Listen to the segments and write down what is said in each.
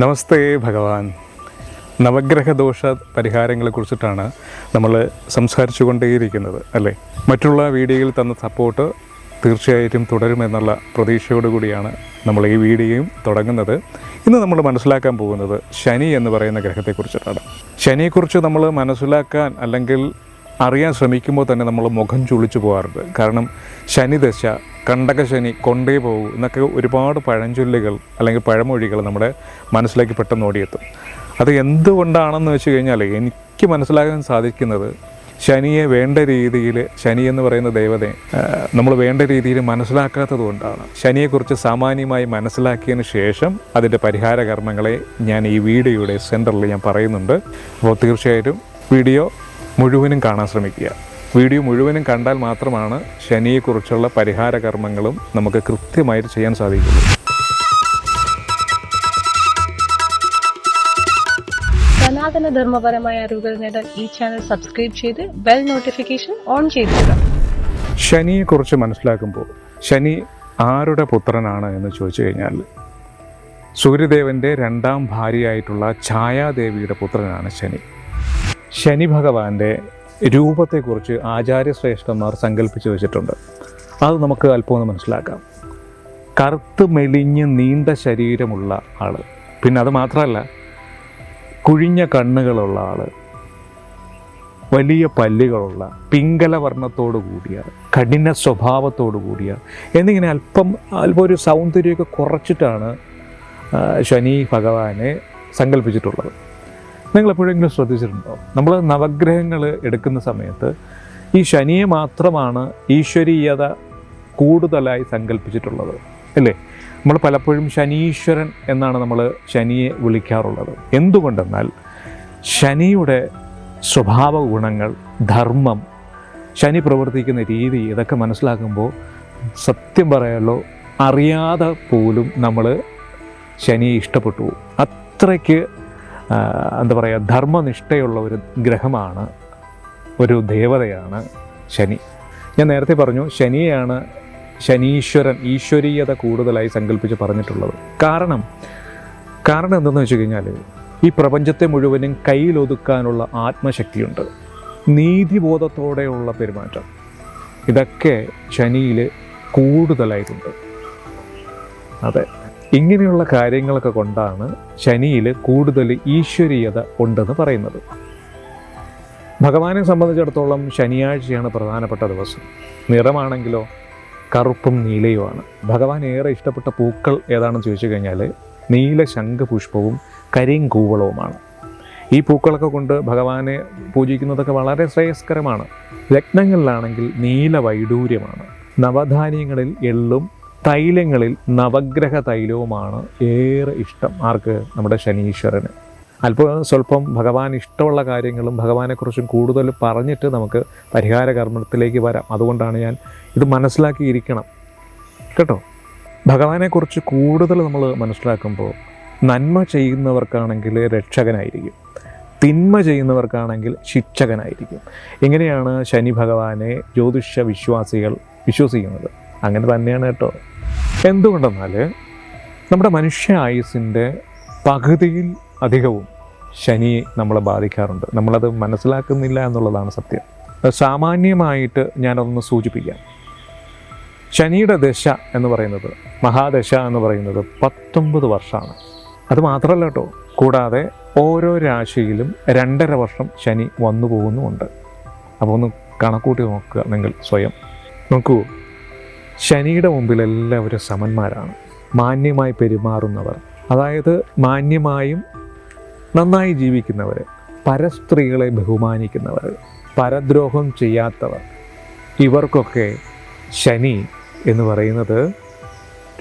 നമസ്തേ ഭഗവാൻ. നവഗ്രഹ ദോഷ പരിഹാരങ്ങളെ കുറിച്ചിട്ടാണ് നമ്മൾ സംസാരിച്ചു കൊണ്ടേയിരിക്കുന്നത് അല്ലേ? മറ്റുള്ള വീഡിയോയിൽ തന്ന സപ്പോർട്ട് തീർച്ചയായിട്ടും തുടരുമെന്നുള്ള പ്രതീക്ഷയോടുകൂടിയാണ് നമ്മൾ ഈ വീഡിയോയും തുടങ്ങുന്നത്. ഇന്ന് നമ്മൾ മനസ്സിലാക്കാൻ പോകുന്നത് ശനി എന്ന് പറയുന്ന ഗ്രഹത്തെക്കുറിച്ചിട്ടാണ്. ശനിയെക്കുറിച്ച് നമ്മൾ മനസ്സിലാക്കാൻ അല്ലെങ്കിൽ അറിയാൻ ശ്രമിക്കുമ്പോൾ തന്നെ നമ്മൾ മുഖം ചുളിച്ചു പോകാറുണ്ട്. കാരണം ശനിദശ കണ്ടക ശനി കൊണ്ടേ പോകൂ എന്നൊക്കെ ഒരുപാട് പഴഞ്ചൊല്ലുകൾ അല്ലെങ്കിൽ പഴമൊഴികൾ നമ്മുടെ മനസ്സിലേക്ക് പെട്ടെന്ന് ഓടിയെത്തും. അത് എന്തുകൊണ്ടാണെന്ന് വെച്ച് കഴിഞ്ഞാൽ എനിക്ക് മനസ്സിലാക്കാൻ സാധിക്കുന്നത് ശനിയെ വേണ്ട രീതിയിൽ ശനി എന്ന് പറയുന്ന ദൈവതയെ നമ്മൾ വേണ്ട രീതിയിൽ മനസ്സിലാക്കാത്തത് കൊണ്ടാണ്. ശനിയെക്കുറിച്ച് സാമാന്യമായി മനസ്സിലാക്കിയതിന് ശേഷം അതിന്റെ പരിഹാര കർമ്മങ്ങളെ ഞാൻ ഈ വീഡിയോയുടെ സെന്ററിൽ ഞാൻ പറയുന്നുണ്ട്. അപ്പോൾ തീർച്ചയായിട്ടും വീഡിയോ മുഴുവനും കാണാൻ ശ്രമിക്കുക. വീഡിയോ മുഴുവനും കണ്ടാൽ മാത്രമാണ് ശനിയെക്കുറിച്ചുള്ള പരിഹാര കർമ്മങ്ങളും നമുക്ക് കൃത്യമായിട്ട് ചെയ്യാൻ സാധിക്കുള്ളൂ. സനാതന ധർമ്മപരമായ അറിവുകൾ നേടാൻ ഈ ചാനൽ സബ്സ്ക്രൈബ് ചെയ്ത് ബെൽ നോട്ടിഫിക്കേഷൻ ഓൺ ചെയ്തിടുക. ശനിയെക്കുറിച്ച് മനസ്സിലാക്കുമ്പോൾ ശനി ആരുടെ പുത്രനാണ് എന്ന് ചോദിച്ചു കഴിഞ്ഞാൽ സൂര്യദേവന്റെ രണ്ടാം ഭാര്യയായിട്ടുള്ള ഛായാദേവിയുടെ പുത്രനാണ് ശനി. ശനി ഭഗവാന്റെ രൂപത്തെക്കുറിച്ച് ആചാര്യശ്രേഷ്ഠന്മാർ സങ്കല്പിച്ചു വെച്ചിട്ടുണ്ട്. അത് നമുക്ക് അല്പം ഒന്ന് മനസ്സിലാക്കാം. കറുത്ത് മെലിഞ്ഞ് നീണ്ട ശരീരമുള്ള ആൾ പിന്നെ അത് മാത്രമല്ല കുഴിഞ്ഞ കണ്ണുകളുള്ള ആൾ വലിയ പല്ലുകളുള്ള പിങ്കല വർണത്തോടു കൂടിയ കഠിന സ്വഭാവത്തോടു കൂടിയ എന്നിങ്ങനെ അല്പം അല്പം ഒരു സൗന്ദര്യമൊക്കെ കുറച്ചിട്ടാണ് ശനി ഭഗവാനെ സങ്കല്പിച്ചിട്ടുള്ളത് നിങ്ങൾ എപ്പോഴെങ്കിലും ശ്രദ്ധിച്ചിട്ടുണ്ടോ? നമ്മൾ നവഗ്രഹങ്ങൾ എടുക്കുന്ന സമയത്ത് ഈ ശനിയെ മാത്രമാണ് ഈശ്വരീയത കൂടുതലായി സങ്കല്പിച്ചിട്ടുള്ളത് അല്ലേ? നമ്മൾ പലപ്പോഴും ശനീശ്വരൻ എന്നാണ് നമ്മൾ ശനിയെ വിളിക്കാറുള്ളത്. എന്തുകൊണ്ടെന്നാൽ ശനിയുടെ സ്വഭാവ ഗുണങ്ങൾ ധർമ്മം ശനി പ്രവർത്തിക്കുന്ന രീതി ഇതൊക്കെ മനസ്സിലാക്കുമ്പോൾ സത്യം പറയാലോ അറിയാതെ പോലും നമ്മൾ ശനിയെ ഇഷ്ടപ്പെട്ടു. അത്രയ്ക്ക് എന്താ പറയുക ധർമ്മനിഷ്ഠയുള്ള ഒരു ഗ്രഹമാണ് ഒരു ദേവതയാണ് ശനി. ഞാൻ നേരത്തെ പറഞ്ഞു ശനിയാണ് ശനീശ്വരൻ ഈശ്വരീയത കൂടുതലായി സങ്കല്പിച്ച് പറഞ്ഞിട്ടുള്ളത്. കാരണം കാരണം എന്തെന്ന് വെച്ച് കഴിഞ്ഞാൽ ഈ പ്രപഞ്ചത്തെ മുഴുവനും കയ്യിലൊതുക്കാനുള്ള ആത്മശക്തിയുണ്ട്. നീതിബോധത്തോടെയുള്ള പെരുമാറ്റം. ഇതൊക്കെ ശനിയിൽ കൂടുതലായിട്ടുണ്ട്. അതെ. ഇങ്ങനെയുള്ള കാര്യങ്ങളൊക്കെ കൊണ്ടാണ് ശനിയിൽ കൂടുതൽ ഈശ്വരീയത ഉണ്ടെന്ന് പറയുന്നത്. ഭഗവാനെ സംബന്ധിച്ചിടത്തോളം ശനിയാഴ്ചയാണ് പ്രധാനപ്പെട്ട ദിവസം. നിറമാണെങ്കിലോ കറുപ്പും നീലയുമാണ്. ഭഗവാൻ ഏറെ ഇഷ്ടപ്പെട്ട പൂക്കൾ ഏതാണെന്ന് ചോദിച്ചു കഴിഞ്ഞാൽ നീല ശംഖുപുഷ്പവും കരിങ്കൂവളവുമാണ് ഈ പൂക്കളൊക്കെ കൊണ്ട് ഭഗവാനെ പൂജിക്കുന്നതൊക്കെ വളരെ ശ്രേയസ്കരമാണ്. ലഗ്നങ്ങളിലാണെങ്കിൽ നീല വൈഡൂര്യമാണ്. നവധാന്യങ്ങളിൽ എള്ളും തൈലങ്ങളിൽ നവഗ്രഹ തൈലവുമാണ് ഏറെ ഇഷ്ടം. ആർക്ക്? നമ്മുടെ ശനീശ്വരന്. അല്പം സ്വല്പം ഭഗവാൻ ഇഷ്ടമുള്ള കാര്യങ്ങളും ഭഗവാനെക്കുറിച്ചും കൂടുതൽ പറഞ്ഞിട്ട് നമുക്ക് പരിഹാര കർമ്മത്തിലേക്ക് വരാം. അതുകൊണ്ടാണ് ഞാൻ ഇത് മനസ്സിലാക്കിയിരിക്കണം. കേട്ടോ? ഭഗവാനെക്കുറിച്ച് കൂടുതൽ നമ്മൾ മനസ്സിലാക്കുമ്പോൾ നന്മ ചെയ്യുന്നവർക്കാണെങ്കിൽ രക്ഷകനായിരിക്കും. തിന്മ ചെയ്യുന്നവർക്കാണെങ്കിൽ ശിക്ഷകനായിരിക്കും. ഇങ്ങനെയാണ് ശനി ഭഗവാനെ ജ്യോതിഷ വിശ്വാസികൾ വിശ്വസിക്കുന്നത്? അങ്ങനെ തന്നെയാണ് കേട്ടോ. എന്തുകൊണ്ടെന്നാൽ നമ്മുടെ മനുഷ്യ ആയുസിന്റെ പകുതിയിൽ അധികവും ശനി നമ്മളെ ബാധിക്കാറുണ്ട്. നമ്മളത് മനസ്സിലാക്കുന്നില്ല എന്നുള്ളതാണ് സത്യം. സാമാന്യമായിട്ട് ഞാനതൊന്ന് സൂചിപ്പിക്കാം. ശനിയുടെ ദശ എന്ന് പറയുന്നത് മഹാദശ എന്ന് പറയുന്നത് പത്തൊമ്പത് വർഷമാണ്. അത് മാത്രമല്ല കേട്ടോ കൂടാതെ ഓരോ രാശിയിലും രണ്ടര വർഷം ശനി വന്നു പോകുന്നുമുണ്ട്. അപ്പോൾ ഒന്ന് കണക്കൂട്ടി നോക്കുക നിങ്ങൾ സ്വയം. നോക്കൂ ശനിയുടെ മുമ്പിൽ എല്ലാവരും സമന്മാരാണ്. മാന്യമായി പെരുമാറുന്നവർ. അതായത് മാന്യമായും നന്നായി ജീവിക്കുന്നവർ പരസ്ത്രീകളെ ബഹുമാനിക്കുന്നവർ. പരദ്രോഹം ചെയ്യാത്തവർ. ഇവർക്കൊക്കെ ശനി എന്ന് പറയുന്നത്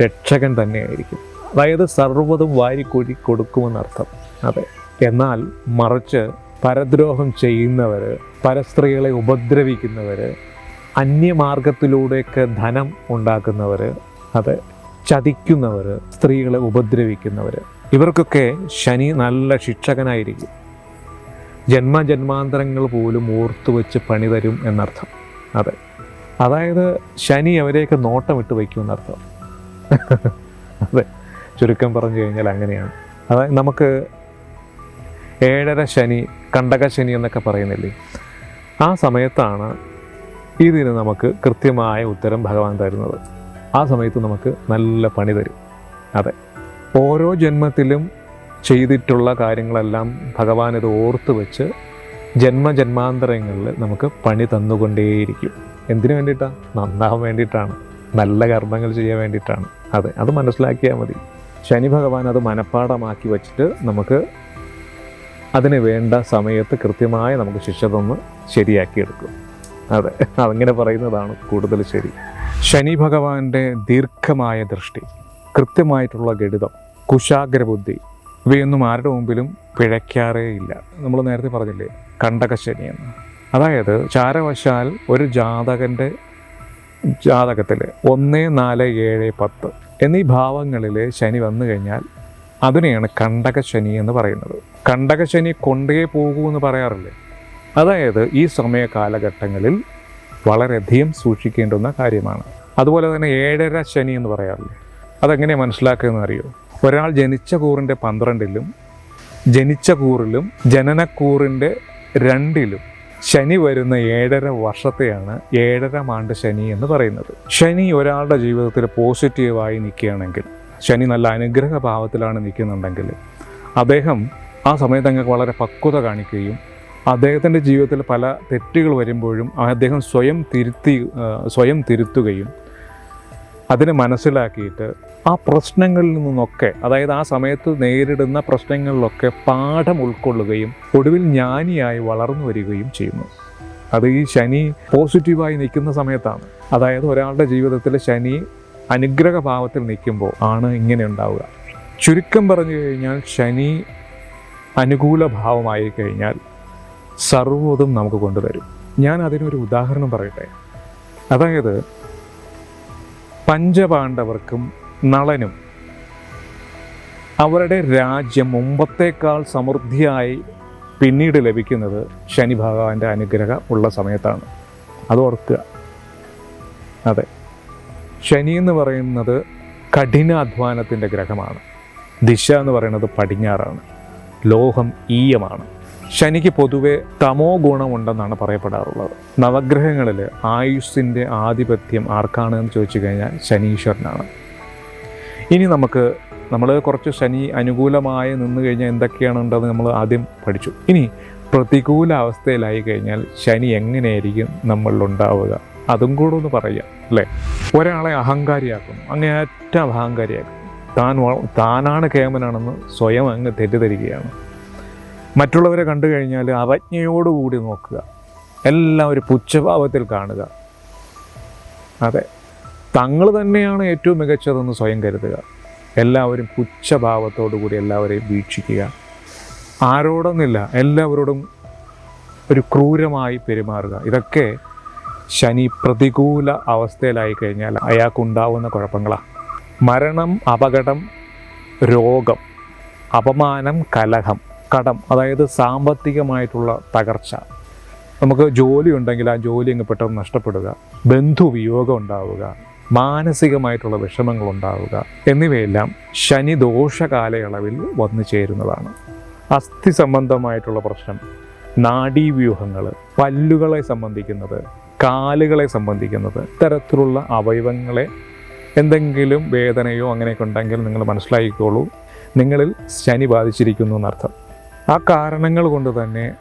രക്ഷകൻ തന്നെയായിരിക്കും. അതായത് സർവതും വാരിക്കൊഴി കൊടുക്കുമെന്നർത്ഥം. അതെ. എന്നാൽ മറിച്ച് പരദ്രോഹം ചെയ്യുന്നവർ പരസ്ത്രീകളെ ഉപദ്രവിക്കുന്നവർ അന്യമാർഗത്തിലൂടെയൊക്കെ ധനം ഉണ്ടാക്കുന്നവർ അത് ചതിക്കുന്നവർ സ്ത്രീകളെ ഉപദ്രവിക്കുന്നവർ ഇവർക്കൊക്കെ ശനി നല്ല ശിക്ഷകനായിരിക്കും. ജന്മജന്മാന്തരങ്ങൾ പോലും ഓർത്തു വെച്ച് പണി തരും എന്നർത്ഥം. അതെ. അതായത് ശനി അവരെയൊക്കെ നോട്ടമിട്ട് വയ്ക്കും എന്നർത്ഥം. അതെ. ചുരുക്കം പറഞ്ഞു കഴിഞ്ഞാൽ അങ്ങനെയാണ്. അതായത് നമുക്ക് ഏഴര ശനി കണ്ടക ശനി എന്നൊക്കെ പറയുന്നില്ലേ? ആ സമയത്താണ് ഇതിന് നമുക്ക് കൃത്യമായ ഉത്തരം ഭഗവാൻ തരുന്നത്. ആ സമയത്ത് നമുക്ക് നല്ല പണി തരും. അതെ. ഓരോ ജന്മത്തിലും ചെയ്തിട്ടുള്ള കാര്യങ്ങളെല്ലാം ഭഗവാൻ ഇത് ഓർത്ത് വെച്ച് ജന്മജന്മാന്തരങ്ങളിൽ നമുക്ക് പണി തന്നുകൊണ്ടേയിരിക്കും. എന്തിനു വേണ്ടിയിട്ടാണ് നന്നാവാൻ വേണ്ടിയിട്ടാണ്. നല്ല കർമ്മങ്ങൾ ചെയ്യാൻ വേണ്ടിയിട്ടാണ്. അതെ. അത് മനസ്സിലാക്കിയാൽ മതി. ശനി ഭഗവാൻ അത് മനഃപ്പാടമാക്കി വച്ചിട്ട് നമുക്ക് അതിന് വേണ്ട സമയത്ത് കൃത്യമായി നമുക്ക് ശിക്ഷ തന്ന് ശരിയാക്കിയെടുക്കും. അതെ അതങ്ങനെ പറയുന്നതാണ് കൂടുതൽ ശരി. ശനി ഭഗവാന്റെ ദീർഘമായ ദൃഷ്ടി കൃത്യമായിട്ടുള്ള ഗണിതം കുശാഗ്രബുദ്ധി ഇവയൊന്നും ആരുടെ മുമ്പിലും പിഴയ്ക്കാറേ ഇല്ല. നമ്മൾ നേരത്തെ പറഞ്ഞില്ലേ കണ്ടകശനി എന്ന്. അതായത് ചാരവശാൽ ഒരു ജാതകന്റെ ജാതകത്തിൽ ഒന്ന് നാല് ഏഴ് പത്ത് എന്നീ ഭാവങ്ങളിൽ ശനി വന്നു കഴിഞ്ഞാൽ അതിനെയാണ് കണ്ടകശനി എന്ന് പറയുന്നത്. കണ്ടകശനി കൊണ്ടേ പോകൂ എന്ന് പറയാറില്ലേ? അതായത് ഈ സമയ കാലഘട്ടങ്ങളിൽ വളരെയധികം സൂക്ഷിക്കേണ്ടുന്ന കാര്യമാണ്. അതുപോലെ തന്നെ ഏഴര ശനി എന്ന് പറയാറില്ലേ? അതെങ്ങനെ മനസ്സിലാക്കുകയെന്ന് അറിയോ? ഒരാൾ ജനിച്ച കൂറിന്റെ പന്ത്രണ്ടിലും ജനിച്ച കൂറിലും ജനനക്കൂറിന്റെ രണ്ടിലും ശനി വരുന്ന ഏഴര വർഷത്തെയാണ് ഏഴര മാണ്ട് ശനി എന്ന് പറയുന്നത്. ശനി ഒരാളുടെ ജീവിതത്തിൽ പോസിറ്റീവായി നിൽക്കുകയാണെങ്കിൽ ശനി നല്ല അനുഗ്രഹ ഭാവത്തിലാണ് നിൽക്കുന്നുണ്ടെങ്കിൽ അദ്ദേഹം ആ സമയത്ത് അങ്ങ് വളരെ പക്വത കാണിക്കുകയും അദ്ദേഹത്തിന്റെ ജീവിതത്തിൽ പല തെറ്റുകൾ വരുമ്പോഴും അദ്ദേഹം സ്വയം തിരുത്തി സ്വയം തിരുത്തുകയും അതിനെ മനസ്സിലാക്കിയിട്ട് ആ പ്രശ്നങ്ങളിൽ നിന്നൊക്കെ അതായത് ആ സമയത്ത് നേരിടുന്ന പ്രശ്നങ്ങളിലൊക്കെ പാഠം ഉൾക്കൊള്ളുകയും ഒടുവിൽ ജ്ഞാനിയായി വളർന്നു വരികയും ചെയ്യുന്നു. അത് ഈ ശനി പോസിറ്റീവായി നിൽക്കുന്ന സമയത്താണ്. അതായത് ഒരാളുടെ ജീവിതത്തിൽ ശനി അനുഗ്രഹഭാവത്തിൽ നിൽക്കുമ്പോൾ ആണ് ഇങ്ങനെ ഉണ്ടാവുക. ചുരുക്കം പറഞ്ഞു കഴിഞ്ഞാൽ ശനി അനുകൂല ഭാവമായി കഴിഞ്ഞാൽ സർവതും നമുക്ക് കൊണ്ടുവരും. ഞാൻ അതിനൊരു ഉദാഹരണം പറയട്ടെ? അതായത് പഞ്ചപാണ്ഡവർക്കും നളനും അവരുടെ രാജ്യം മുമ്പത്തേക്കാൾ സമൃദ്ധിയായി പിന്നീട് ലഭിക്കുന്നത് ശനി ഭഗവാന്റെ അനുഗ്രഹം ഉള്ള സമയത്താണ്. അത് ഓർക്കുക. അതെ. ശനി എന്ന് പറയുന്നത് കഠിനാധ്വാനത്തിന്റെ ഗ്രഹമാണ്. ദിശ എന്ന് പറയുന്നത് പടിഞ്ഞാറാണ്. ലോഹം ഈയമാണ്. ശനിക്ക് പൊതുവെ തമോ ഗുണമുണ്ടെന്നാണ് പറയപ്പെടാറുള്ളത്. നവഗ്രഹങ്ങളിൽ ആയുസ്സിന്റെ ആധിപത്യം ആർക്കാണ് എന്ന് ചോദിച്ചു കഴിഞ്ഞാൽ ശനീശ്വരനാണ്. ഇനി നമുക്ക് നമ്മൾ കുറച്ച് ശനി അനുകൂലമായി നിന്ന് കഴിഞ്ഞാൽ എന്തൊക്കെയാണ് ഉണ്ടെന്ന് നമ്മൾ ആദ്യം പഠിച്ചു. ഇനി പ്രതികൂല അവസ്ഥയിലായി കഴിഞ്ഞാൽ ശനി എങ്ങനെയായിരിക്കും നമ്മളിൽ ഉണ്ടാവുക അതും കൂടെ ഒന്ന് പറയാം അല്ലേ? ഒരാളെ അഹങ്കാരിയാക്കും അങ്ങേയറ്റം അഹങ്കാരിയാക്കും. താൻ താനാണ് കേമനാണെന്ന് സ്വയം അങ്ങ് തെറ്റിദ്ധരിക്കുകയാണ്. മറ്റുള്ളവരെ കണ്ടു കഴിഞ്ഞാൽ അവജ്ഞയോടുകൂടി നോക്കുക. എല്ലാം ഒരു പുച്ഛഭാവത്തിൽ കാണുക. അതെ. തങ്ങൾ തന്നെയാണ് ഏറ്റവും മികച്ചതെന്ന് സ്വയം കരുതുക. എല്ലാവരും കൂടി എല്ലാവരെയും വീക്ഷിക്കുക. ആരോടൊന്നില്ല എല്ലാവരോടും ഒരു ക്രൂരമായി പെരുമാറുക. ഇതൊക്കെ ശനി പ്രതികൂല അവസ്ഥയിലായി കഴിഞ്ഞാൽ അയാൾക്കുണ്ടാവുന്ന കുഴപ്പങ്ങളാണ് മരണം അപകടം രോഗം അപമാനം കലഹം. കടം അതായത് സാമ്പത്തികമായിട്ടുള്ള തകർച്ച. നമുക്ക് ജോലി ഉണ്ടെങ്കിൽ ആ ജോലി അങ്ങ് പെട്ടെന്ന് നഷ്ടപ്പെടുക. ബന്ധുവിയോഗം ഉണ്ടാവുക മാനസികമായിട്ടുള്ള വിഷമങ്ങൾ ഉണ്ടാവുക എന്നിവയെല്ലാം ശനി ദോഷ കാലയളവിൽ വന്നു ചേരുന്നതാണ്. അസ്ഥി സംബന്ധമായിട്ടുള്ള പ്രശ്നം നാഡീവ്യൂഹങ്ങൾ പല്ലുകളെ സംബന്ധിക്കുന്നത് കാലുകളെ സംബന്ധിക്കുന്നത് ഇത്തരത്തിലുള്ള അവയവങ്ങളെ എന്തെങ്കിലും വേദനയോ അങ്ങനെയൊക്കെ ഉണ്ടെങ്കിൽ നിങ്ങൾ മനസ്സിലാക്കിക്കോളൂ. നിങ്ങളിൽ ശനി ബാധിച്ചിരിക്കുന്നു എന്നർത്ഥം. ആ കാരണങ്ങൾ കൊണ്ട് തന്നെ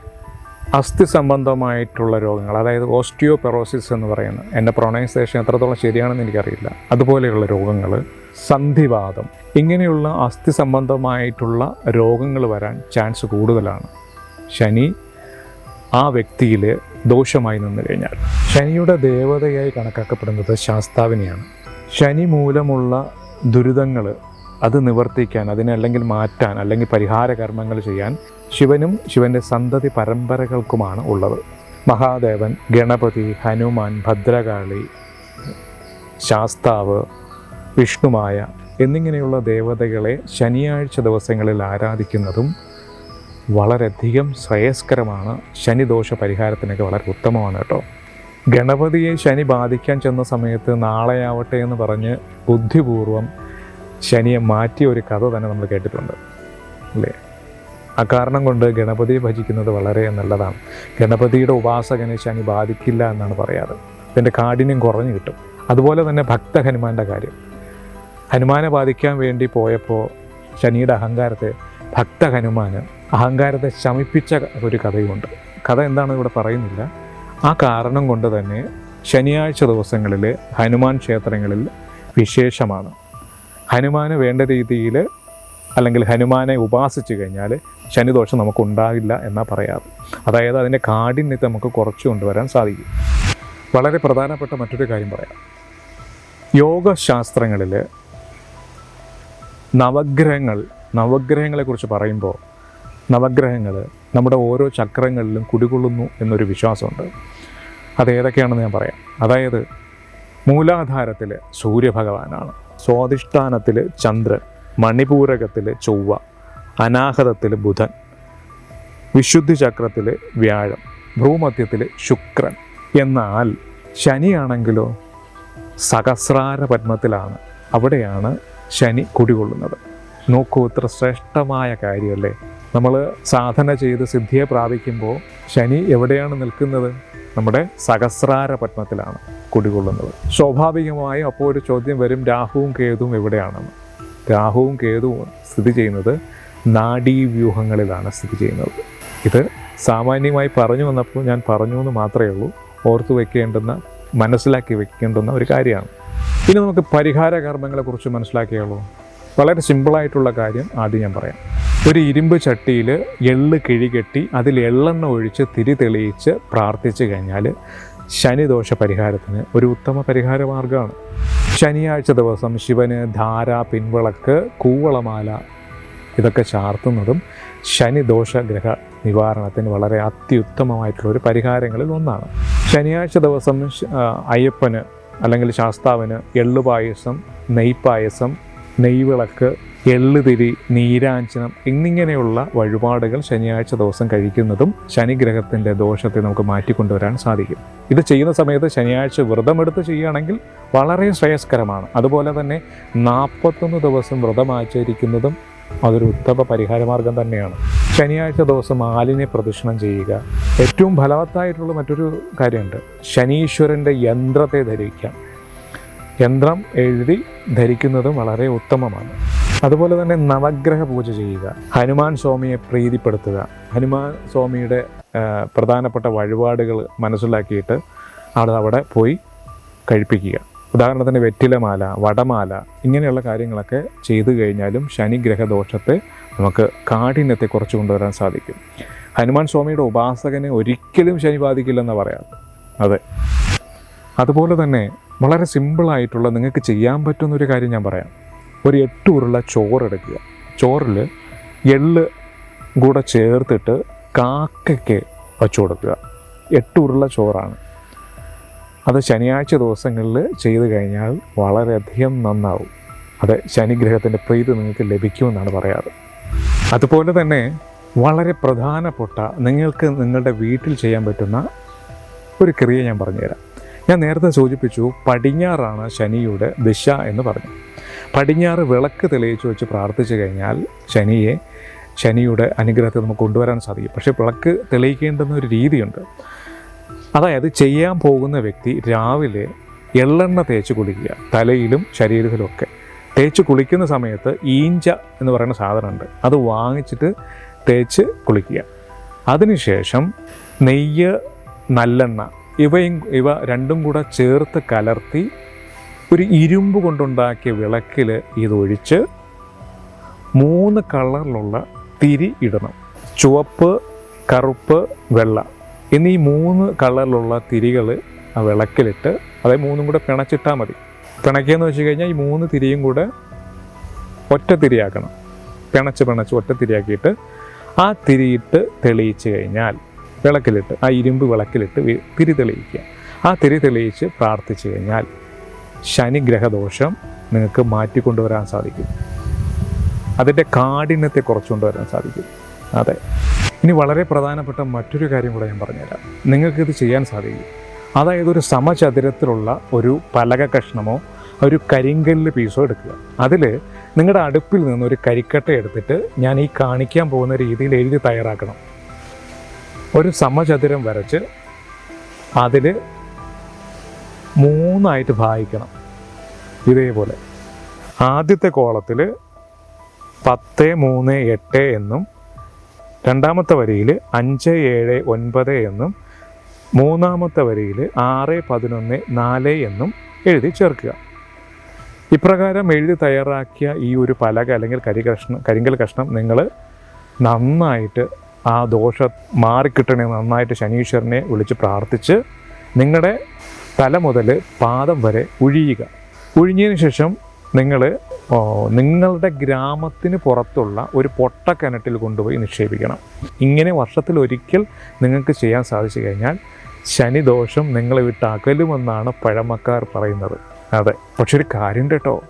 അസ്ഥി സംബന്ധമായിട്ടുള്ള രോഗങ്ങൾ അതായത് ഓസ്റ്റിയോപെറോസിസ് എന്ന് പറയുന്ന എന്റെ പ്രൊണൈസേഷൻ എത്രത്തോളം ശരിയാണെന്ന് എനിക്കറിയില്ല. അതുപോലെയുള്ള രോഗങ്ങൾ സന്ധിവാദം ഇങ്ങനെയുള്ള അസ്ഥി സംബന്ധമായിട്ടുള്ള രോഗങ്ങൾ വരാൻ ചാൻസ് കൂടുതലാണ്. ശനി ആ വ്യക്തിയിൽ ദോഷമായി നിന്ന് കഴിഞ്ഞാൽ. ശനിയുടെ ദേവതയായി കണക്കാക്കപ്പെടുന്നത് ശാസ്താവിനെയാണ്. ശനി മൂലമുള്ള ദുരിതങ്ങൾ അത് നിവർത്തിക്കാൻ അതിനെ അല്ലെങ്കിൽ മാറ്റാൻ അല്ലെങ്കിൽ പരിഹാര കർമ്മങ്ങൾ ചെയ്യാൻ ശിവനും ശിവന്റെ സന്തതി പരമ്പരകൾക്കുമാണ് ഉള്ളത്. മഹാദേവൻ ഗണപതി ഹനുമാൻ ഭദ്രകാളി ശാസ്താവ് വിഷ്ണുമായ എന്നിങ്ങനെയുള്ള ദേവതകളെ ശനിയാഴ്ച ദിവസങ്ങളിൽ ആരാധിക്കുന്നതും വളരെയധികം ശ്രേയസ്കരമാണ്. ശനിദോഷ പരിഹാരത്തിനൊക്കെ വളരെ ഉത്തമമാണ് കേട്ടോ. ഗണപതിയെ ശനി ബാധിക്കാൻ ചെന്ന സമയത്ത് നാളെയാവട്ടെ എന്ന് പറഞ്ഞ് ബുദ്ധിപൂർവം ശനിയെ മാറ്റിയ ഒരു കഥ തന്നെ നമ്മൾ കേട്ടിട്ടുണ്ട്. അല്ലേ? ആ കാരണം കൊണ്ട് ഗണപതിയെ ഭജിക്കുന്നത് വളരെ നല്ലതാണ്. ഗണപതിയുടെ ഉപാസകനെ ശനി ബാധിക്കില്ല എന്നാണ് പറയാറ്. ഇതിന്റെ കാഠിന്യം കുറഞ്ഞു കിട്ടും. അതുപോലെ തന്നെ ഭക്ത ഹനുമാന്റെ കാര്യം. ഹനുമാനെ ബാധിക്കാൻ വേണ്ടി പോയപ്പോൾ ശനിയുടെ അഹങ്കാരത്തെ ഭക്ത ഹനുമാന് അഹങ്കാരത്തെ ശമിപ്പിച്ച ഒരു കഥയുമുണ്ട്. കഥ എന്താണെന്ന് ഇവിടെ പറയുന്നില്ല. ആ കാരണം കൊണ്ട് തന്നെ ശനിയാഴ്ച ദിവസങ്ങളിൽ ഹനുമാൻ ക്ഷേത്രങ്ങളിൽ വിശേഷമാണ്. ഹനുമാന് വേണ്ട രീതിയിൽ അല്ലെങ്കിൽ ഹനുമാനെ ഉപാസിച്ചു കഴിഞ്ഞാൽ ശനിദോഷം നമുക്ക് ഉണ്ടാകില്ല എന്നാണ് പറയാറ്. അതായത് അതിന്റെ കാഠിന്യത്തെ നമുക്ക് കുറച്ച് കൊണ്ടുവരാൻ സാധിക്കും. വളരെ പ്രധാനപ്പെട്ട മറ്റൊരു കാര്യം പറയാം. യോഗശാസ്ത്രങ്ങളിൽ നവഗ്രഹങ്ങൾ നവഗ്രഹങ്ങളെക്കുറിച്ച് പറയുമ്പോൾ നവഗ്രഹങ്ങൾ നമ്മുടെ ഓരോ ചക്രങ്ങളിലും കുടികൊള്ളുന്നു എന്നൊരു വിശ്വാസമുണ്ട്. അത് ഏതൊക്കെയാണെന്ന് ഞാൻ പറയാം. അതായത് മൂലാധാരത്തിൽ സൂര്യഭഗവാനാണ്. സ്വാധിഷ്ഠാനത്തിൽ ചന്ദ്രൻ. മണിപൂരകത്തിൽ ചൊവ്വ അനാഹതത്തിൽ ബുധൻ വിശുദ്ധി ചക്രത്തിൽ വ്യാഴം ഭ്രൂമധ്യത്തിൽ ശുക്രൻ എന്നാൽ ശനിയാണെങ്കിലോ? സഹസ്രാര പത്മത്തിലാണ് അവിടെയാണ് ശനി കുടികൊള്ളുന്നത്. നോക്കൂ ഇത്ര ശ്രേഷ്ഠമായ കാര്യമല്ലേ? നമ്മൾ സാധന ചെയ്ത് സിദ്ധിയെ പ്രാപിക്കുമ്പോൾ ശനി എവിടെയാണ് നിൽക്കുന്നത്? നമ്മുടെ സഹസ്രാര പത്മത്തിലാണ് കുടികൊള്ളുന്നത്. സ്വാഭാവികമായും അപ്പോൾ ഒരു ചോദ്യം വരും രാഹുവും കേതുവും എവിടെയാണെന്ന്. രാഹുവും കേതുവും സ്ഥിതി ചെയ്യുന്നത് നാഡീവ്യൂഹങ്ങളിലാണ് സ്ഥിതി ചെയ്യുന്നത്. ഇത് സാമാന്യമായി പറഞ്ഞു വന്നപ്പോൾ ഞാൻ പറഞ്ഞു എന്ന് മാത്രമേ ഉള്ളൂ. ഓർത്തു വയ്ക്കേണ്ടുന്ന മനസ്സിലാക്കി വയ്ക്കേണ്ടുന്ന ഒരു കാര്യമാണ്. ഇനി നമുക്ക് പരിഹാര കർമ്മങ്ങളെക്കുറിച്ച് മനസ്സിലാക്കിയുള്ളൂ വളരെ സിമ്പിളായിട്ടുള്ള കാര്യം ആദ്യം ഞാൻ പറയാം. ഒരു ഇരുമ്പ് ചട്ടിയിൽ എള്ള് കിഴികെട്ടി അതിൽ എള്ളെണ്ണ ഒഴിച്ച് തിരി തെളിയിച്ച് പ്രാർത്ഥിച്ചു കഴിഞ്ഞാൽ ശനിദോഷ പരിഹാരത്തിന് ഒരു ഉത്തമ പരിഹാര മാർഗമാണ് ശനിയാഴ്ച ദിവസം ശിവന് ധാര പിൻവിളക്ക് കൂവളമാല ഇതൊക്കെ ചാർത്തുന്നതും ശനിദോഷഗ്രഹ നിവാരണത്തിന് വളരെ അത്യുത്തമമായിട്ടുള്ള ഒരു പരിഹാരങ്ങളിൽ ഒന്നാണ്. ശനിയാഴ്ച ദിവസം അയ്യപ്പന് അല്ലെങ്കിൽ ശാസ്താവിന് എള്ളുപായസം നെയ്പായസം നെയ്വിളക്ക് എള്ളുതിരി നീരാഞ്ജനം എന്നിങ്ങനെയുള്ള വഴിപാടുകൾ ശനിയാഴ്ച ദിവസം കഴിക്കുന്നതും ശനിഗ്രഹത്തിന്റെ ദോഷത്തെ നമുക്ക് മാറ്റിക്കൊണ്ടുവരാൻ സാധിക്കും. ഇത് ചെയ്യുന്ന സമയത്ത് ശനിയാഴ്ച വ്രതമെടുത്ത് ചെയ്യുകയാണെങ്കിൽ വളരെ ശ്രേയസ്കരമാണ്. അതുപോലെ തന്നെ നാൽപ്പത്തൊന്ന് ദിവസം വ്രതം ആചരിക്കുന്നതും അതൊരു ഉത്തമ പരിഹാരമാർഗം തന്നെയാണ്. ശനിയാഴ്ച ദിവസം മാലിന്യ പ്രദക്ഷിണം ചെയ്യുക. ഏറ്റവും ഫലവത്തായിട്ടുള്ള മറ്റൊരു കാര്യമുണ്ട്. ശനീശ്വരന്റെ യന്ത്രത്തെ ധരിക്കാം യന്ത്രം എഴുതി ധരിക്കുന്നതും വളരെ ഉത്തമമാണ്. അതുപോലെ തന്നെ നവഗ്രഹ പൂജ ചെയ്യുക ഹനുമാൻ സ്വാമിയെ പ്രീതിപ്പെടുത്തുക ഹനുമാൻ സ്വാമിയുടെ പ്രധാനപ്പെട്ട വഴിപാടുകൾ മനസ്സിലാക്കിയിട്ട് അവിടെ അവിടെ പോയി കഴിപ്പിക്കുക. ഉദാഹരണത്തിന് വെറ്റിലമാല വടമാല ഇങ്ങനെയുള്ള കാര്യങ്ങളൊക്കെ ചെയ്തു കഴിഞ്ഞാലും ശനിഗ്രഹ ദോഷത്തെ നമുക്ക് കാഠിന്യത്തെ കുറച്ച് കൊണ്ടുവരാൻ സാധിക്കും. ഹനുമാൻ സ്വാമിയുടെ ഉപാസകനെ ഒരിക്കലും ശനി ബാധിക്കില്ലെന്ന് പറയാം അതെ. അതുപോലെ തന്നെ വളരെ സിമ്പിളായിട്ടുള്ള നിങ്ങൾക്ക് ചെയ്യാൻ പറ്റുന്ന ഒരു കാര്യം ഞാൻ പറയാം. ഒരു എട്ട് ഉരുള ചോറെടുക്കുക ചോറിൽ എള്ള് കൂടെ ചേർത്തിട്ട് കാക്കയ്ക്ക് വച്ചു കൊടുക്കുക. എട്ട് ഉരുള ചോറാണ്. അത് ശനിയാഴ്ച ദിവസങ്ങളിൽ ചെയ്തു കഴിഞ്ഞാൽ വളരെയധികം നന്നാവും. അത് ശനിഗ്രഹത്തിന്റെ പ്രീതി നിങ്ങൾക്ക് ലഭിക്കുമെന്നാണ് പറയാറ്. അതുപോലെ തന്നെ വളരെ പ്രധാനപ്പെട്ട നിങ്ങൾക്ക് നിങ്ങളുടെ വീട്ടിൽ ചെയ്യാൻ പറ്റുന്ന ഒരു ക്രിയ ഞാൻ പറഞ്ഞുതരാം. ഞാൻ നേരത്തെ സൂചിപ്പിച്ചു പടിഞ്ഞാറാണ് ശനിയുടെ ദിശ എന്ന് പറഞ്ഞു. പടിഞ്ഞാറ് വിളക്ക് തെളിയിച്ചു വെച്ച് പ്രാർത്ഥിച്ചു കഴിഞ്ഞാൽ ശനിയെ ശനിയുടെ അനുഗ്രഹത്തെ നമുക്ക് കൊണ്ടുവരാൻ സാധിക്കും. പക്ഷേ വിളക്ക് തെളിയിക്കേണ്ടുന്ന ഒരു രീതിയുണ്ട്. അതായത് ചെയ്യാൻ പോകുന്ന വ്യക്തി രാവിലെ എള്ളെണ്ണ തേച്ച് കുളിക്കുക തലയിലും ശരീരത്തിലുമൊക്കെ തേച്ച് കുളിക്കുന്ന സമയത്ത് ഈഞ്ച എന്ന് പറയുന്ന സാധനമുണ്ട്. അത് വാങ്ങിച്ചിട്ട് തേച്ച് കുളിക്കുക. അതിനുശേഷം നെയ്യ് നല്ലെണ്ണ ഇവയും ഇവ രണ്ടും കൂടെ ചേർത്ത് കലർത്തി ഒരു ഇരുമ്പ് കൊണ്ടുണ്ടാക്കിയ വിളക്കിൽ ഇതൊഴിച്ച് മൂന്ന് കളറിലുള്ള തിരി ഇടണം. ചുവപ്പ് കറുപ്പ് വെള്ള എന്നീ മൂന്ന് കളറിലുള്ള തിരികൾ ആ വിളക്കിലിട്ട് അതായത് മൂന്നും കൂടെ പിണച്ചിട്ടാൽ മതി. പിണക്കിയെന്ന് വെച്ച് കഴിഞ്ഞാൽ ഈ മൂന്ന് തിരിയും കൂടെ ഒറ്റ തിരിയാക്കണം. പിണച്ച് പിണച്ച് ഒറ്റ തിരിയാക്കിയിട്ട് ആ തിരിയിട്ട് തെളിയിച്ച് കഴിഞ്ഞാൽ വിളക്കിലിട്ട് ആ ഇരുമ്പ് വിളക്കിലിട്ട് തിരി തെളിയിക്കുക ആ തിരി തെളിയിച്ച് പ്രാർത്ഥിച്ചു കഴിഞ്ഞാൽ ശനിഗ്രഹദോഷം നിങ്ങൾക്ക് മാറ്റിക്കൊണ്ടുവരാൻ സാധിക്കും. അതിന്റെ കാഠിന്യത്തെ കുറച്ച് കൊണ്ടുവരാൻ സാധിക്കും. അതെ. ഇനി വളരെ പ്രധാനപ്പെട്ട മറ്റൊരു കാര്യം കൂടെ ഞാൻ പറഞ്ഞുതരാം. നിങ്ങൾക്കിത് ചെയ്യാൻ സാധിക്കും. അതായത് ഒരു സമചതുരത്തിലുള്ള ഒരു പലക കഷ്ണമോ ഒരു കരിങ്കല്ല് പീസോ എടുക്കുക. അതിൽ നിങ്ങളുടെ അടുപ്പിൽ നിന്ന് ഒരു കരിക്കട്ട എടുത്തിട്ട് ഞാൻ ഈ കാണിക്കാൻ പോകുന്ന രീതിയിൽ എഴുതി തയ്യാറാക്കണം. ഒരു സമചതുരം വരച്ച് അതിൽ മൂന്നായിട്ട് ഭാഗിക്കണം. ഇതേപോലെ. ആദ്യത്തെ കോളത്തിൽ പത്ത് മൂന്ന് എട്ട് എന്നും രണ്ടാമത്തെ വരിയിൽ അഞ്ച് ഏഴ് ഒൻപത് എന്നും മൂന്നാമത്തെ വരിയിൽ ആറ് പതിനൊന്ന് നാല് എന്നും എഴുതി ചേർക്കുക. ഇപ്രകാരം എഴുതി തയ്യാറാക്കിയ ഈ ഒരു പലക അല്ലെങ്കിൽ കരികഷ്ണം കരിങ്കൽ കഷ്ണം നിങ്ങൾ നന്നായിട്ട് ആ ദോഷം മാറിക്കിട്ടണേ നന്നായിട്ട് ശനീശ്വരനെ വിളിച്ച് പ്രാർത്ഥിച്ച് നിങ്ങളുടെ തല മുതൽ പാദം വരെ ഉഴിയുക. ഉഴിഞ്ഞതിന് ശേഷം നിങ്ങൾ നിങ്ങളുടെ ഗ്രാമത്തിന് പുറത്തുള്ള ഒരു പൊട്ടക്കിണറ്റിൽ കൊണ്ടുപോയി നിക്ഷേപിക്കണം. ഇങ്ങനെ വർഷത്തിൽ ഒരിക്കൽ നിങ്ങൾക്ക് ചെയ്യാൻ സാധിച്ചു കഴിഞ്ഞാൽ ശനിദോഷം നിങ്ങളെ വിട്ട് അകലുമെന്നാണ് പഴമക്കാർ പറയുന്നത്. അതെ. പക്ഷെ ഒരു കാര്യം കേട്ടോ.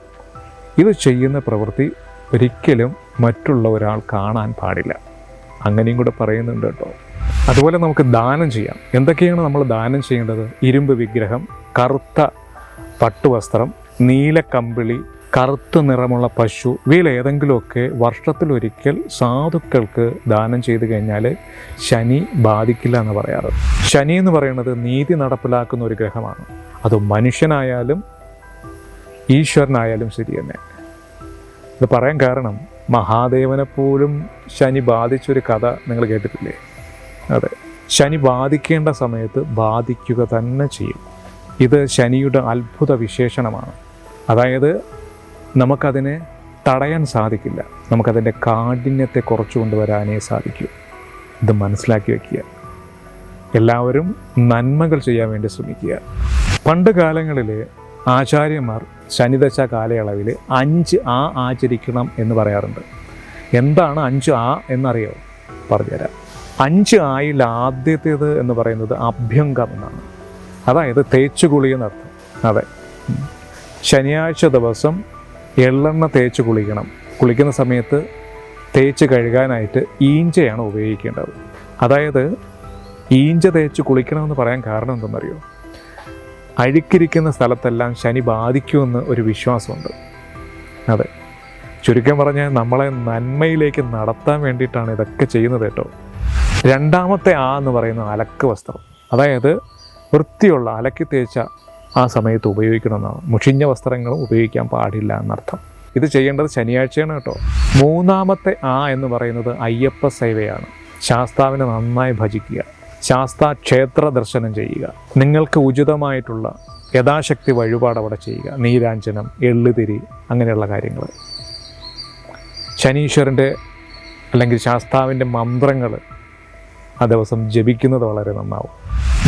ഇത് ചെയ്യുന്ന പ്രവൃത്തി ഒരിക്കലും മറ്റുള്ള ഒരാൾ കാണാൻ പാടില്ല. അങ്ങനെയും കൂടെ പറയുന്നുണ്ട് കേട്ടോ. അതുപോലെ നമുക്ക് ദാനം ചെയ്യാം. എന്തൊക്കെയാണ് നമ്മൾ ദാനം ചെയ്യേണ്ടത്? ഇരുമ്പ് വിഗ്രഹം കറുത്ത പട്ടുവസ്ത്രം നീലക്കമ്പിളി കറുത്ത നിറമുള്ള പശു ഇവയിൽ ഏതെങ്കിലുമൊക്കെ വർഷത്തിലൊരിക്കൽ സാധുക്കൾക്ക് ദാനം ചെയ്തു കഴിഞ്ഞാൽ ശനി ബാധിക്കില്ല എന്ന് പറയാറ്. ശനി എന്ന് പറയുന്നത് നീതി നടപ്പിലാക്കുന്ന ഒരു ഗ്രഹമാണ്. അത് മനുഷ്യനായാലും ഈശ്വരനായാലും ശരി തന്നെ. ഇത് പറയാൻ കാരണം മഹാദേവനെ പോലും ശനി ബാധിച്ചൊരു കഥ നിങ്ങൾ കേട്ടിട്ടില്ലേ? അതെ. ശനി ബാധിക്കേണ്ട സമയത്ത് ബാധിക്കുക തന്നെ ചെയ്യും. ഇത് ശനിയുടെ അത്ഭുത വിശേഷണമാണ്. അതായത് നമുക്കതിനെ തടയാൻ സാധിക്കില്ല. നമുക്കതിന്റെ കാഠിന്യത്തെ കുറച്ചു കൊണ്ടുവരാനേ സാധിക്കൂ. ഇത് മനസ്സിലാക്കി വയ്ക്കുക. എല്ലാവരും നന്മകൾ ചെയ്യാൻ വേണ്ടി ശ്രമിക്കുക. പണ്ട് കാലങ്ങളിൽ ആചാര്യന്മാർ ശനിദശ കാലയളവിൽ അഞ്ച് ആ ആചരിക്കണം എന്ന് പറയാറുണ്ട്. എന്താണ് അഞ്ച് ആ എന്നറിയോ? പറഞ്ഞുതരാം. അഞ്ച് ആയിൽ ആദ്യത്തേത് എന്ന് പറയുന്നത് അഭ്യംഗം എന്നാണ്. അതായത് തേച്ചുകുളി എന്നർത്ഥം. അതെ. ശനിയാഴ്ച ദിവസം എള്ളെണ്ണ തേച്ച് കുളിക്കണം. കുളിക്കുന്ന സമയത്ത് തേച്ച് കഴുകാനായിട്ട് ഈഞ്ചയാണ് ഉപയോഗിക്കേണ്ടത്. അതായത് ഈഞ്ച തേച്ച് കുളിക്കണമെന്ന് പറയാൻ കാരണം എന്തെന്നറിയോ? അഴുക്കിരിക്കുന്ന സ്ഥലത്തെല്ലാം ശനി ബാധിക്കുമെന്ന് ഒരു വിശ്വാസമുണ്ട്. അതെ. ചുരുക്കം പറഞ്ഞാൽ നമ്മളെ നന്മയിലേക്ക് നടത്താൻ വേണ്ടിയിട്ടാണ് ഇതൊക്കെ ചെയ്യുന്നത് കേട്ടോ. രണ്ടാമത്തെ ആ എന്ന് പറയുന്ന അലക്ക് വസ്ത്രം. അതായത് വൃത്തിയുള്ള അലക്കി തേച്ച ആ സമയത്ത് ഉപയോഗിക്കണമെന്നാണ്. മുഷിഞ്ഞ വസ്ത്രങ്ങളും ഉപയോഗിക്കാൻ പാടില്ല എന്നർത്ഥം. ഇത് ചെയ്യേണ്ടത് ശനിയാഴ്ചയാണ് കേട്ടോ. മൂന്നാമത്തെ ആ എന്ന് പറയുന്നത് അയ്യപ്പ സേവയാണ്. ശാസ്താവിനെ നന്നായി ഭജിക്കുക. ശാസ്ത ക്ഷേത്ര ദർശനം ചെയ്യുക. നിങ്ങൾക്ക് ഉചിതമായിട്ടുള്ള യഥാശക്തി വഴിപാട് അവിടെ ചെയ്യുക. നീരാഞ്ജനം എള്ളുതിരി അങ്ങനെയുള്ള കാര്യങ്ങൾ. ശനീശ്വരന്റെ അല്ലെങ്കിൽ ശാസ്താവിന്റെ മന്ത്രങ്ങൾ ആ ദിവസം ജപിക്കുന്നത് വളരെ നന്നാവും.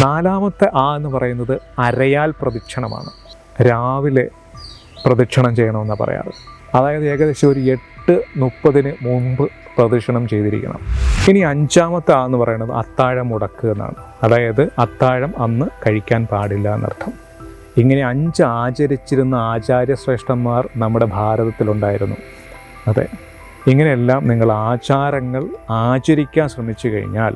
നാലാമത്തെ ആ എന്ന് പറയുന്നത് അരയാൽ പ്രദക്ഷിണമാണ്. രാവിലെ പ്രദക്ഷിണം ചെയ്യണമെന്നാണ് പറയാറ്. അതായത് ഏകദേശം ഒരു എട്ട് മുപ്പതിന് മുമ്പ് പ്രദക്ഷിണം ചെയ്തിരിക്കണം. ഇനി അഞ്ചാമത്തെ ആ എന്ന് പറയുന്നത് അത്താഴം മുടക്ക് എന്നാണ്. അതായത് അത്താഴം അന്ന് കഴിക്കാൻ പാടില്ല എന്നർത്ഥം. ഇങ്ങനെ അഞ്ച് ആചരിച്ചിരുന്ന ആചാര്യശ്രേഷ്ഠന്മാർ നമ്മുടെ ഭാരതത്തിലുണ്ടായിരുന്നു. അതെ ഇങ്ങനെയെല്ലാം നിങ്ങൾ ആചാരങ്ങൾ ആചരിക്കാൻ ശ്രമിച്ചു കഴിഞ്ഞാൽ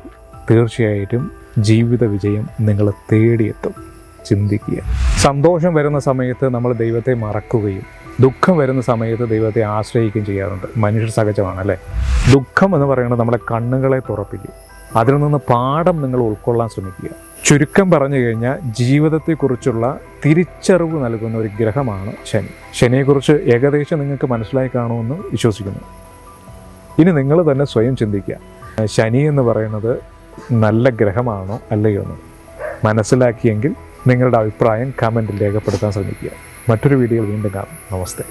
തീർച്ചയായിട്ടും ജീവിത വിജയം നിങ്ങൾ തേടിയെത്തും. ചിന്തിക്കുക. സന്തോഷം വരുന്ന സമയത്ത് നമ്മൾ ദൈവത്തെ മറക്കുകയും ദുഃഖം വരുന്ന സമയത്ത് ദൈവത്തെ ആശ്രയിക്കുകയും ചെയ്യാറുണ്ട്. മനുഷ്യർ സഹജമാണ് അല്ലേ? ദുഃഖം എന്ന് പറയുന്നത് നമ്മളെ കണ്ണുകളെ തുറപ്പിക്കും. അതിൽ നിന്ന് പാഠം നിങ്ങൾ ഉൾക്കൊള്ളാൻ ശ്രമിക്കുക. ചുരുക്കം പറഞ്ഞു കഴിഞ്ഞാൽ ജീവിതത്തെക്കുറിച്ചുള്ള തിരിച്ചറിവ് നൽകുന്ന ഒരു ഗ്രഹമാണ് ശനി. ശനിയെക്കുറിച്ച് ഏകദേശം നിങ്ങൾക്ക് മനസ്സിലായി കാണുമെന്ന് വിശ്വസിക്കുന്നു. ഇനി നിങ്ങൾ തന്നെ സ്വയം ചിന്തിക്കുക. ശനി എന്ന് പറയുന്നത് നല്ല ഗ്രഹമാണോ അല്ലയോ എന്ന് മനസ്സിലാക്കിയെങ്കിൽ നിങ്ങളുടെ അഭിപ്രായം കമന്റിൽ രേഖപ്പെടുത്താൻ ശ്രമിക്കുക. മറ്റൊരു വീഡിയോയിൽ വീണ്ടും കാണാം. നമസ്തേ.